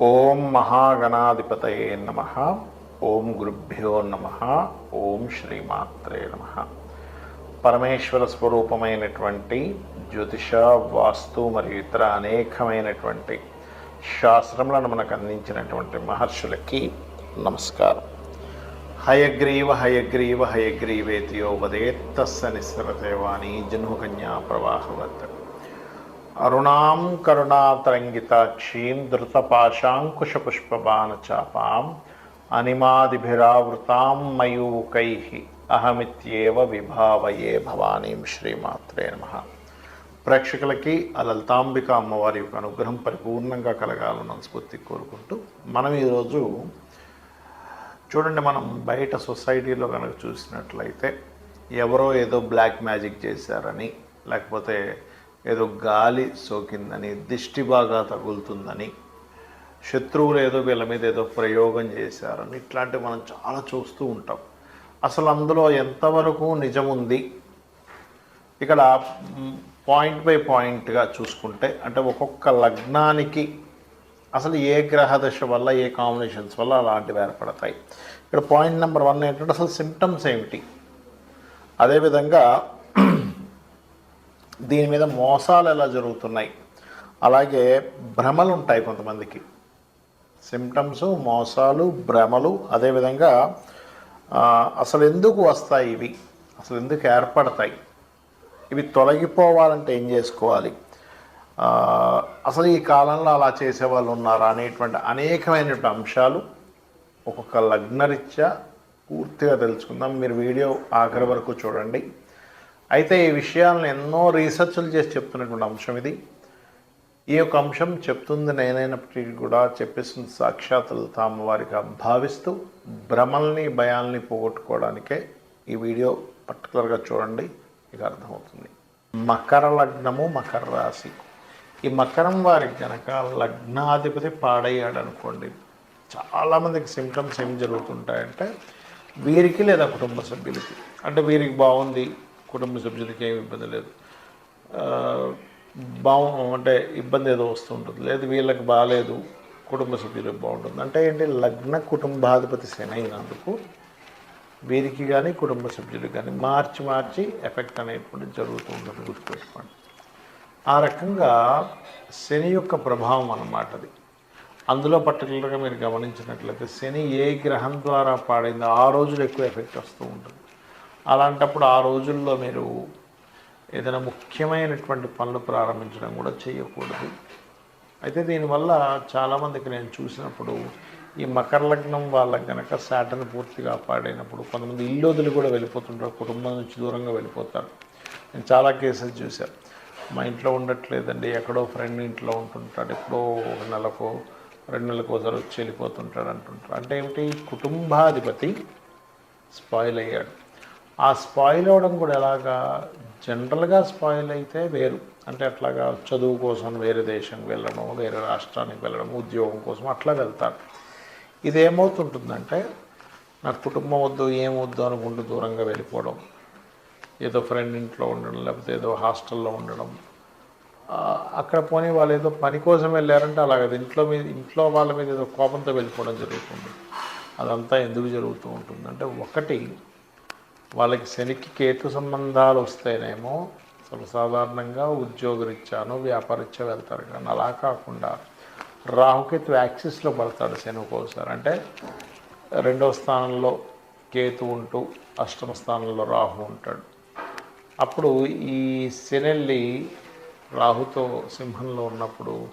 ఓం మహాగణాధిపతయే నమ. ఓం గురుభ్యో నమ. ఓం శ్రీమాత్రే నమ. పరమేశ్వర స్వరూపమైనటువంటి జ్యోతిష వాస్తు మరియు ఇతర అనేకమైనటువంటి శాస్త్రములను మనకు అందించినటువంటి మహర్షులకి నమస్కారం. హయగ్రీవ హయగ్రీవ హయగ్రీవేతియోపదేత్తస్స నిస్సరతేవాణి జన్మకన్యా ప్రవాహవత్. అరుణాం కరుణాతరంగితాక్షీం ధృతపాశాంకుశపుష్పబాణచాపాం అనిమాదిభిరావృతాం మయూకై అహమిత్యేవ విభావయే భవానీం శ్రీమాత్రే నమ. ప్రేక్షకులకి ఆ లలితాంబిక అమ్మవారి యొక్క అనుగ్రహం పరిపూర్ణంగా కలగాలని స్ఫూర్తి కోరుకుంటూ మనం ఈరోజు చూడండి మనం బయట సొసైటీలో కనుక చూసినట్లయితే ఎవరో ఏదో బ్లాక్ మ్యాజిక్ చేశారని లేకపోతే ఏదో గాలి సోకిందని దిష్టి బాగా తగులుతుందని శత్రువులు ఏదో వీళ్ళ మీద ఏదో ప్రయోగం చేశారని ఇట్లాంటివి మనం చాలా చూస్తూ ఉంటాం. అసలు అందులో ఎంతవరకు నిజం ఉంది ఇక్కడ పాయింట్ బై పాయింట్గా చూసుకుంటే అంటే ఒక్కొక్క లగ్నానికి అసలు ఏ గ్రహ దశ వల్ల ఏ కాంబినేషన్స్ వల్ల అలాంటివి ఏర్పడతాయి. ఇక్కడ పాయింట్ నెంబర్ వన్ ఏంటంటే అసలు సిమ్టమ్స్ ఏమిటి? అదేవిధంగా దీని మీద మోసాలు ఎలా జరుగుతున్నాయి? అలాగే భ్రమలు ఉంటాయి కొంతమందికి. సిమ్టమ్స్ మోసాలు భ్రమలు అదేవిధంగా అసలు ఎందుకు వస్తాయి ఇవి? అసలు ఎందుకు ఏర్పడతాయి? ఇవి తొలగిపోవాలంటే ఏం చేసుకోవాలి? అసలు ఈ కాలంలో అలా చేసేవాళ్ళు ఉన్నారా అనేటువంటి అనేకమైనటువంటి అంశాలు ఒక్కొక్క లగ్నరీత్యా పూర్తిగా తెలుసుకుందాం. మీరు వీడియో ఆఖరి వరకు చూడండి. అయితే ఈ విషయాలను ఎన్నో రీసెర్చ్లు చేసి చెప్తున్నటువంటి అంశం ఇది. ఈ యొక్క అంశం చెప్తుంది నేనైనప్పటికీ కూడా చెప్పేస్తున్న సాక్షాత్తులు తాము వారిగా భావిస్తూ భ్రమల్ని భయాల్ని పోగొట్టుకోవడానికే ఈ వీడియో పర్టికులర్గా చూడండి మీకు అర్థమవుతుంది. మకర లగ్నము మకర రాశి. ఈ మకరం వారికి కనుక లగ్నాధిపతి పాడయ్యాడు అనుకోండి చాలామందికి సిమ్టమ్స్ ఏం జరుగుతుంటాయంటే వీరికి లేదా కుటుంబ సభ్యులకి. అంటే వీరికి బాగుంది కుటుంబ సభ్యులకి ఏమి ఇబ్బంది లేదు. బాగు అంటే ఇబ్బంది ఏదో వస్తుంటుంది. లేదు వీళ్ళకి బాగాలేదు కుటుంబ సభ్యులకు బాగుంటుంది. అంటే ఏంటి? లగ్న కుటుంబాధిపతి శని అయినందుకు వీరికి కానీ కుటుంబ సభ్యులకు కానీ మార్చి మార్చి ఎఫెక్ట్ అనేటువంటి జరుగుతూ ఉంటుంది గుర్తుపెట్టుకోండి. ఆ రకంగా శని యొక్క ప్రభావం అన్నమాట అది. అందులో పర్టికులర్గా మీరు గమనించినట్లయితే శని ఏ గ్రహం ద్వారా పాడైందో ఆ రోజులు ఎక్కువ ఎఫెక్ట్ వస్తూ ఉంటుంది. అలాంటప్పుడు ఆ రోజుల్లో మీరు ఏదైనా ముఖ్యమైనటువంటి పనులు ప్రారంభించడం కూడా చేయకూడదు. అయితే దీనివల్ల చాలామందికి నేను చూసినప్పుడు ఈ మకర లగ్నం వాళ్ళకి కనుక శాటన్ పూర్తిగా పాడైనప్పుడు కొంతమంది ఇల్లు కూడా వెళ్ళిపోతుంటారు కుటుంబం నుంచి దూరంగా వెళ్ళిపోతారు. నేను చాలా కేసెస్ చూశాను. మా ఇంట్లో ఉండట్లేదండి ఎక్కడో ఫ్రెండ్ ఇంట్లో ఉంటుంటాడు ఎప్పుడో ఒక నెలకో రెండు నెలలకు ఒకసారి వచ్చి వెళ్ళిపోతుంటాడు అంటుంటారు. అంటే ఏమిటి? కుటుంబాధిపతి స్పాయిల్ అయ్యాడు. ఆ స్పాయిల్ అవ్వడం కూడా ఎలాగా? జనరల్గా స్పాయిల్ అయితే వేరు. అంటే అట్లాగా చదువు కోసం వేరే దేశం వెళ్ళడం వేరే రాష్ట్రానికి వెళ్ళడం ఉద్యోగం కోసం అట్లా వెళ్తారు. ఇది ఏమవుతుంటుందంటే నాకు కుటుంబం వద్దు ఏం వద్దు అనుకుంటూ దూరంగా వెళ్ళిపోవడం ఏదో ఫ్రెండ్ ఇంట్లో ఉండడం లేకపోతే ఏదో హాస్టల్లో ఉండడం. అక్కడ పోనీ వాళ్ళు ఏదో పని కోసం వెళ్ళారంటే అలాగే ఇంట్లో మీద ఇంట్లో వాళ్ళ మీద ఏదో కోపంతో వెళ్ళిపోవడం జరుగుతుంది. అదంతా ఎందుకు జరుగుతూ ఉంటుంది అంటే ఒకటి వాళ్ళకి శనికి కేతు సంబంధాలు వస్తేనేమో సర్వసాధారణంగా ఉద్యోగరీత్యాను వ్యాపారరీత్యా వెళ్తారు కానీ అలా కాకుండా రాహుకేతు యాక్సిస్లో పడతాడు శని ఒక్కోసారి. అంటే రెండవ స్థానంలో కేతు ఉంటూ అష్టమ స్థానంలో రాహు ఉంటాడు. అప్పుడు ఈ శనెల్లి రాహుతో సింహంలో ఉన్నప్పుడు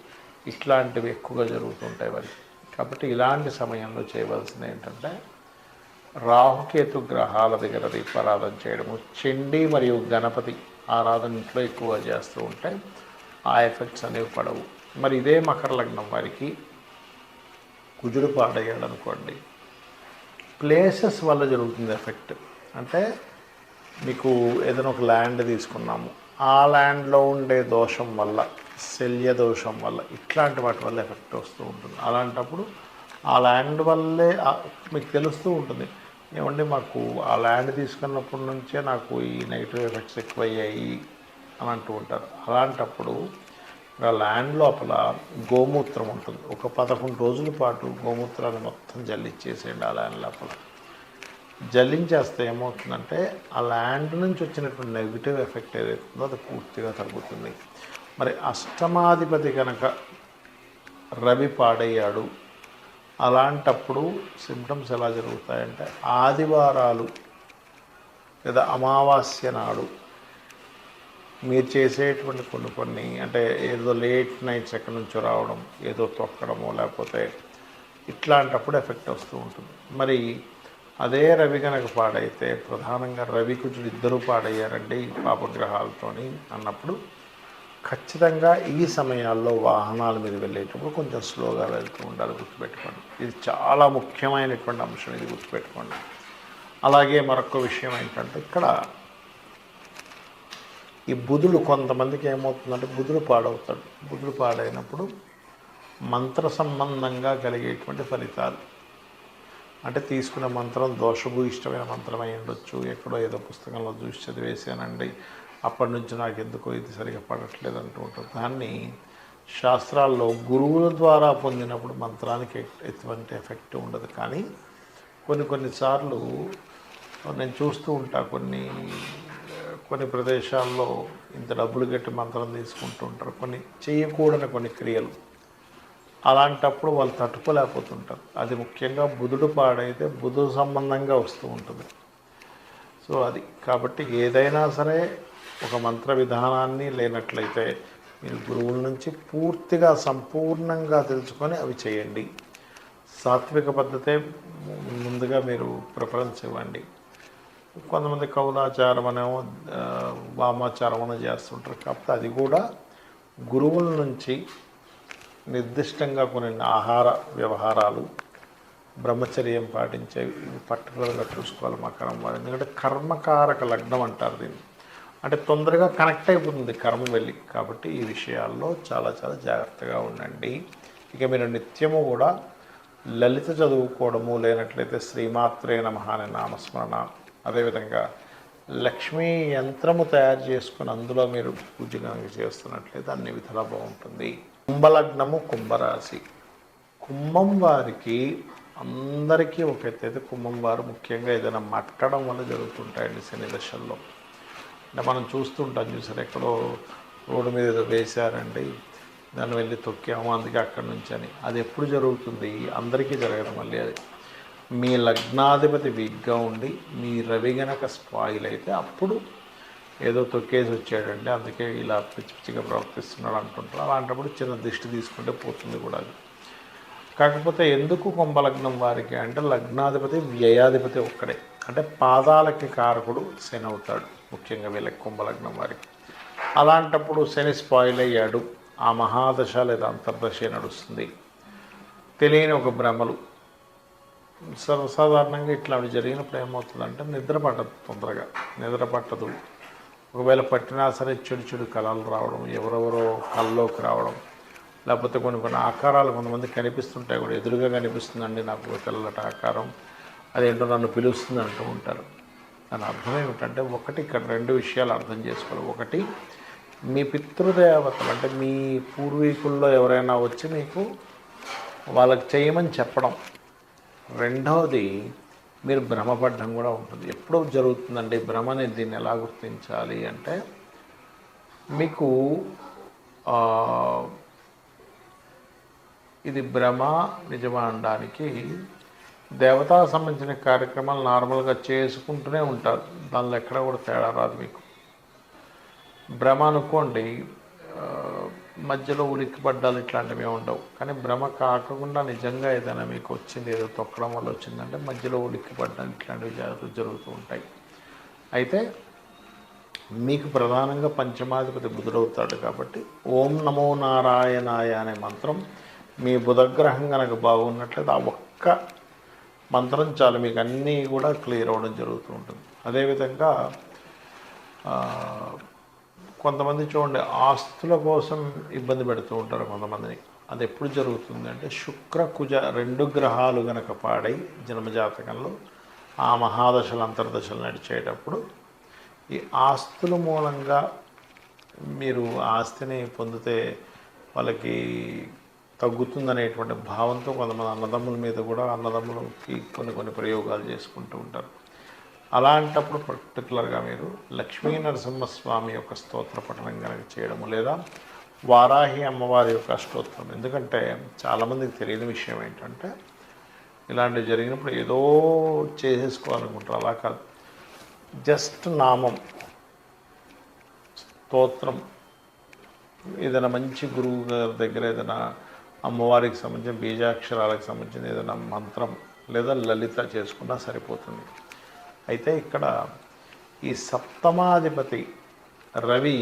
ఇట్లాంటివి ఎక్కువగా జరుగుతుంటాయి వారికి. కాబట్టి ఇలాంటి సమయంలో చేయవలసింది ఏంటంటే రాహుకేతు గ్రహాల దగ్గర దీపారాధన చేయడము చండీ మరియు గణపతి ఆరాధన ఇంట్లో ఎక్కువ చేస్తూ ఉంటే ఆ ఎఫెక్ట్స్ అనేవి పడవు. మరి ఇదే మకర లగ్నం వారికి కుజుడు పాడయ్యాడు అనుకోండి ప్లేసెస్ వల్ల జరుగుతుంది ఎఫెక్ట్. అంటే మీకు ఏదైనా ఒక ల్యాండ్ తీసుకున్నాము. ఆ ల్యాండ్లో ఉండే దోషం వల్ల శల్య దోషం వల్ల ఇట్లాంటి వాటి వల్ల ఎఫెక్ట్ వస్తూ ఉంటుంది. అలాంటప్పుడు ఆ ల్యాండ్ వల్లే మీకు తెలుస్తూ ఉంటుంది. ఏమండి మాకు ఆ ల్యాండ్ తీసుకున్నప్పటి నుంచే నాకు ఈ నెగిటివ్ ఎఫెక్ట్స్ ఎక్కువయ్యాయి అని అంటూ ఉంటారు. అలాంటప్పుడు ఆ ల్యాండ్ లోపల గోమూత్రం ఉంటుంది. ఒక పదకొండు రోజుల పాటు గోమూత్రాన్ని మొత్తం జల్లిచ్చేసేయండి ఆ ల్యాండ్ లోపల. జల్లించేస్తే ఏమవుతుందంటే ఆ ల్యాండ్ నుంచి వచ్చినటువంటి నెగిటివ్ ఎఫెక్ట్ ఏదైతుందో ఉందో అది పూర్తిగా తగ్గుతుంది. మరి అష్టమాధిపతి కనుక రవి పాడయ్యాడు అలాంటప్పుడు సిమ్టమ్స్ ఎలా జరుగుతాయంటే ఆదివారాలు లేదా అమావాస్య నాడు మీరు చేసేటువంటి కొన్ని కొన్ని అంటే ఏదో లేట్ నైట్స్ ఎక్కడి నుంచో రావడం ఏదో తొక్కడమో లేకపోతే ఇట్లాంటప్పుడు ఎఫెక్ట్ వస్తూ ఉంటుంది. మరి అదే రవి కనుక పాడైతే ప్రధానంగా రవి కుజుడు ఇద్దరు పాడయ్యారండి పాపగ్రహాలతోని అన్నప్పుడు ఖచ్చితంగా ఈ సమయాల్లో వాహనాల మీద వెళ్ళేటప్పుడు కొంచెం స్లోగా వెళ్తూ ఉండాలి గుర్తుపెట్టుకోండి. ఇది చాలా ముఖ్యమైనటువంటి అంశం ఇది గుర్తుపెట్టుకోండి. అలాగే మరొక విషయం ఏంటంటే ఇక్కడ ఈ బుధుడు కొంతమందికి ఏమవుతుందంటే బుధుడు పాడవుతాడు. బుధుడు పాడైనప్పుడు మంత్ర సంబంధంగా కలిగేటువంటి ఫలితాలు. అంటే తీసుకునే మంత్రం దోషభూయిష్టమైన మంత్రం అయి ఉండొచ్చు ఎక్కడో ఏదో పుస్తకంలో చూసి చదివేసానండి అప్పటి నుంచి నాకు ఎందుకో ఇది సరిగా పడట్లేదు అంటూ ఉంటుంది దాన్ని శాస్త్రాల్లో గురువుల ద్వారా పొందినప్పుడు మంత్రానికి ఎటువంటి ఎఫెక్ట్ ఉండదు. కానీ కొన్ని కొన్నిసార్లు నేను చూస్తూ ఉంటా కొన్ని కొన్ని ప్రదేశాల్లో ఇంత డబ్బులు కట్టి మంత్రం తీసుకుంటూ ఉంటారు. కొన్ని చేయకూడని కొన్ని క్రియలు. అలాంటప్పుడు వాళ్ళు తట్టుకోలేకపోతుంటారు. అది ముఖ్యంగా బుధుడు పాడైతే బుధుడు సంబంధంగా వస్తూ ఉంటుంది. సో అది కాబట్టి ఏదైనా సరే ఒక మంత్ర విధానాన్ని లేనట్లయితే మీరు గురువుల నుంచి పూర్తిగా సంపూర్ణంగా తెలుసుకొని అవి చేయండి. సాత్విక పద్ధతే ముందుగా మీరు ప్రిఫరెన్స్ ఇవ్వండి. కొంతమంది కౌలాచారం అనేమో వామాచారం అని చేస్తుంటారు. కాకపోతే అది కూడా గురువుల నుంచి నిర్దిష్టంగా కొన్ని ఆహార వ్యవహారాలు బ్రహ్మచర్యం పాటించేవి. ఇవి పర్టికులర్గా చూసుకోవాలి మకరం వారు. ఎందుకంటే కర్మకారక లగ్నం అంటారు దీన్ని. అంటే తొందరగా కనెక్ట్ అయిపోతుంది కర్మ వెళ్ళి. కాబట్టి ఈ విషయాల్లో చాలా చాలా జాగ్రత్తగా ఉండండి. ఇక మీరు నిత్యము కూడా లలిత చదువుకోవడము లేనట్లయితే శ్రీమాత్రే నమ అనే నామస్మరణ. అదేవిధంగా లక్ష్మీ యంత్రము తయారు చేసుకుని అందులో మీరు పూజ కనుక చేస్తున్నట్లయితే అన్ని విధాలా బాగుంటుంది. కుంభలగ్నము కుంభరాశి. కుంభం వారికి అందరికీ ఒక ఎత్తు అయితే కుంభం వారు ముఖ్యంగా ఏదైనా మట్టడం వల్ల జరుగుతుంటాయండి శని దశల్లో. అంటే మనం చూస్తుంటాం చూసారు ఎక్కడో రోడ్డు మీద ఏదో వేశారండి దాన్ని వెళ్ళి తొక్కాము అందుకే అక్కడి నుంచి అని. అది ఎప్పుడు జరుగుతుంది? అందరికీ జరగదు మళ్ళీ అది. మీ లగ్నాధిపతి వీక్గా ఉండి మీ రవి గనక స్పాయిల్ అయితే అప్పుడు ఏదో తొక్కేసి వచ్చాడండి అందుకే ఇలా పిచ్చి పిచ్చిగా ప్రవర్తిస్తున్నాడు అంటుంటారు. అలాంటప్పుడు చిన్న దిష్టి తీసుకుంటే పోతుంది కూడా అది. కాకపోతే ఎందుకు కుంభలగ్నం వారికి అంటే లగ్నాధిపతి వ్యయాధిపతి ఒక్కడే. అంటే పాదాలకి కారకుడు శని అవుతాడు. ముఖ్యంగా వీళ్ళకి కుంభలగ్నం వారికి. అలాంటప్పుడు శని స్పాయిల్ అయ్యాడు. ఆ మహాదశ లేదా అంతర్దశ నడుస్తుంది. తెలియని ఒక భ్రమలు. సర్వసాధారణంగా ఇట్లాంటి జరిగినప్పుడు ఏమవుతుందంటే నిద్ర పట్టదు తొందరగా. నిద్ర పట్టదు. ఒకవేళ పట్టినా సరే చెడు చెడు కళలు రావడం ఎవరెవరో కళ్ళలోకి రావడం లేకపోతే కొన్ని కొన్ని ఆకారాలు కొంతమంది కనిపిస్తుంటాయి కూడా. ఎదురుగా కనిపిస్తుందండి నాకు తెల్లట తెల్లటి ఆకారం. అదేంటో నన్ను పిలుస్తుంది అంటూ ఉంటారు. దాని అర్థం ఏమిటంటే ఒకటి ఇక్కడ రెండు విషయాలు అర్థం చేసుకోవాలి. ఒకటి మీ పితృదేవతలు అంటే మీ పూర్వీకుల్లో ఎవరైనా వచ్చి మీకు వాళ్ళకి చేయమని చెప్పడం. రెండవది మీరు భ్రమపడడం కూడా ఉంటుంది. ఎప్పుడు జరుగుతుందండి భ్రమని దీన్ని ఎలా గుర్తించాలి అంటే మీకు ఇది భ్రమ నిజమా అనడానికి దేవతా సంబంధించిన కార్యక్రమాలు నార్మల్గా చేసుకుంటూనే ఉంటారు. దానిలో ఎక్కడ కూడా తేడా రాదు మీకు. భ్రమ అనుకోండి మధ్యలో ఉలిక్కిపడ్డాలు ఇట్లాంటివి ఉండవు. కానీ భ్రమ కాకుండా నిజంగా ఏదైనా మీకు వచ్చింది ఏదో తొక్కడం వల్ల వచ్చిందంటే మధ్యలో ఉలిక్కిపడ్డాలు ఇట్లాంటివి జాగ్రత్తలు జరుగుతూ ఉంటాయి. అయితే మీకు ప్రధానంగా పంచమాధిపతి బుధుడవుతాడు కాబట్టి ఓం నమో నారాయణాయ అనే మంత్రం మీ బుధగ్రహం కనుక బాగున్నట్లయితే ఆ ఒక్క మంత్రం చాలు మీకు అన్నీ కూడా క్లియర్ అవ్వడం జరుగుతూ ఉంటుంది. అదేవిధంగా కొంతమంది చూడండి ఆస్తుల కోసం ఇబ్బంది పెడుతూ ఉంటారు కొంతమందిని. అది ఎప్పుడు జరుగుతుంది అంటే శుక్ర కుజ రెండు గ్రహాలు గనక పాడై జన్మజాతకంలో ఆ మహాదశలు అంతర్దశలు నడిచేటప్పుడు ఈ ఆస్తుల మూలంగా మీరు ఆస్తిని పొందితే వాళ్ళకి తగ్గుతుందనేటువంటి భావంతో కొంతమంది అన్నదమ్ముల మీద కూడా అన్నదమ్ములకి కొన్ని కొన్ని ప్రయోగాలు చేసుకుంటూ ఉంటారు. అలాంటప్పుడు పర్టికులర్గా మీరు లక్ష్మీ నరసింహస్వామి యొక్క స్తోత్ర పఠనం కనుక చేయడము లేదా వారాహి అమ్మవారి యొక్క స్తోత్రం. ఎందుకంటే చాలామందికి తెలియని విషయం ఏంటంటే ఇలాంటివి జరిగినప్పుడు ఏదో చేసేసుకోవాలనుకుంటారు. అలా కాదు. జస్ట్ నామం స్తోత్రం. ఏదైనా మంచి గురువు గారి దగ్గర ఏదైనా అమ్మవారికి సంబంధించిన బీజాక్షరాలకు సంబంధించిన ఏదైనా మంత్రం లేదా లలిత చేసుకున్నా సరిపోతుంది. అయితే ఇక్కడ ఈ సప్తమాధిపతి రవి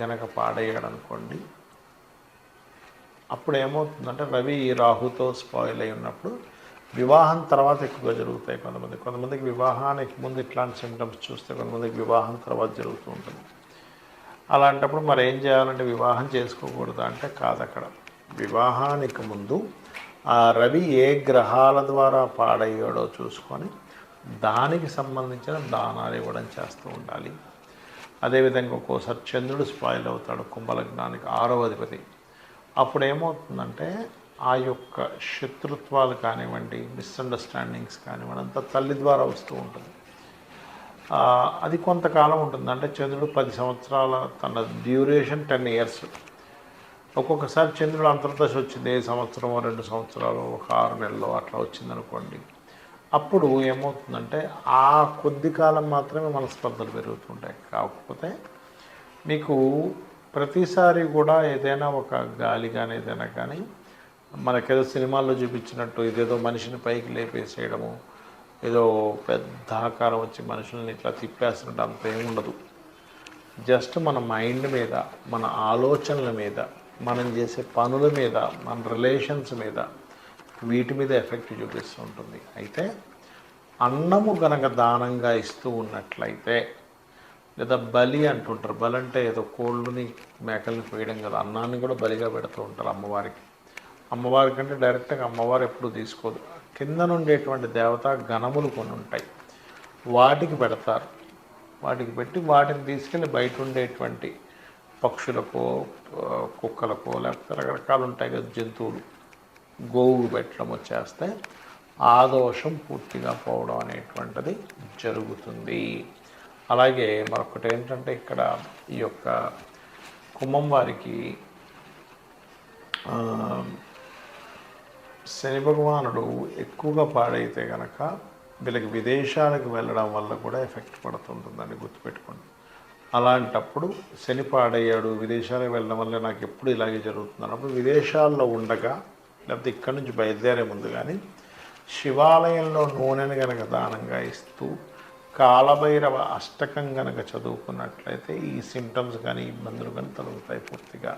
గనక పాడయ్యాడు అనుకోండి అప్పుడు ఏమవుతుందంటే రవి రాహుతో స్పాయిల్ అయి ఉన్నప్పుడు వివాహం తర్వాత ఎక్కువగా జరుగుతాయి కొంతమంది. కొంతమందికి వివాహానికి ముందు ఇట్లాంటి సిమ్టమ్స్ చూస్తే కొంతమందికి వివాహం తర్వాత జరుగుతూ ఉంటుంది. అలాంటప్పుడు మరి ఏం చేయాలంటే వివాహం చేసుకోకూడదు అంటే కాదు అక్కడ వివాహానికి ముందు ఆ రవి ఏ గ్రహాల ద్వారా పాడయ్యాడో చూసుకొని దానికి సంబంధించిన దానాలు ఇవ్వడం చేస్తూ ఉండాలి. అదేవిధంగా ఒక్కోసారి చంద్రుడు స్పాయిల్ అవుతాడు కుంభలగ్నానికి ఆరో అధిపతి. అప్పుడు ఏమవుతుందంటే ఆ యొక్క శత్రుత్వాలు కానివ్వండి మిస్అండర్స్టాండింగ్స్ కానివ్వండి అంతా తల్లి ద్వారా వస్తూ ఉంటుంది. అది కొంతకాలం ఉంటుంది అంటే చంద్రుడు పది సంవత్సరాల తన డ్యూరేషన్ టెన్ ఇయర్స్ ఒక్కొక్కసారి చంద్రుడు అంతర్దశ వచ్చింది ఏ సంవత్సరమో రెండు సంవత్సరాలు ఒక ఆరు నెలలో అట్లా వచ్చింది అనుకోండి అప్పుడు ఏమవుతుందంటే ఆ కొద్ది కాలం మాత్రమే మనస్పర్ధలు పెరుగుతుంటాయి. కాకపోతే మీకు ప్రతిసారి కూడా ఏదైనా ఒక గాలి కానీ ఏదైనా కానీ మనకేదో సినిమాల్లో చూపించినట్టు ఇదేదో మనిషిని పైకి లేపేసేయడము ఏదో పెద్ద ఆకారం వచ్చి మనుషుల్ని ఇట్లా తిప్పేస్తున్నట్టు అంత ఏమి ఉండదు జస్ట్ మన మైండ్ మీద మన ఆలోచనల మీద మనం చేసే పనుల మీద మన రిలేషన్స్ మీద వీటి మీద ఎఫెక్ట్ చూపిస్తూ ఉంటుంది. అయితే అన్నము గనక దానంగా ఇస్తూ ఉన్నట్లయితే లేదా బలి అంటుంటారు. బలి అంటే ఏదో కోళ్ళని మేకల్ని పోయడం కదా. అన్నాన్ని కూడా బలిగా పెడుతూ ఉంటారు అమ్మవారికి. అమ్మవారి కంటే డైరెక్ట్గా అమ్మవారు ఎప్పుడు తీసుకోదు. కింద నుండేటువంటి దేవత గణములు కొన్ని ఉంటాయి. వాటికి పెడతారు. వాటికి పెట్టి వాటిని తీసుకెళ్ళి బయట ఉండేటువంటి పక్షులకో కుక్కలకో లేకపోతే రకరకాలు ఉంటాయి కదా జంతువులు. గోవులు పెట్టడం వచ్చేస్తే ఆ దోషం పూర్తిగా పోవడం అనేటువంటిది జరుగుతుంది. అలాగే మరొకటి ఏంటంటే ఇక్కడ ఈ యొక్క కుంభం వారికి శని భగవానుడు ఎక్కువగా పాడైతే కనుక వీళ్ళకి విదేశాలకు వెళ్ళడం వల్ల కూడా ఎఫెక్ట్ పడుతుంటుందని గుర్తుపెట్టుకోండి. అలాంటప్పుడు శని పాడయ్యాడు విదేశాలకు వెళ్ళడం వల్ల నాకు ఎప్పుడు ఇలాగే జరుగుతుంది అన్నప్పుడు విదేశాల్లో ఉండగా లేకపోతే ఇక్కడి నుంచి బయలుదేరే ముందు కానీ శివాలయంలో నూనెను గనక దానంగా ఇస్తూ కాలభైరవ అష్టకం గనక చదువుకున్నట్లయితే ఈ సిమ్టమ్స్ కానీ ఇబ్బందులు కానీ తొలగుతాయి పూర్తిగా.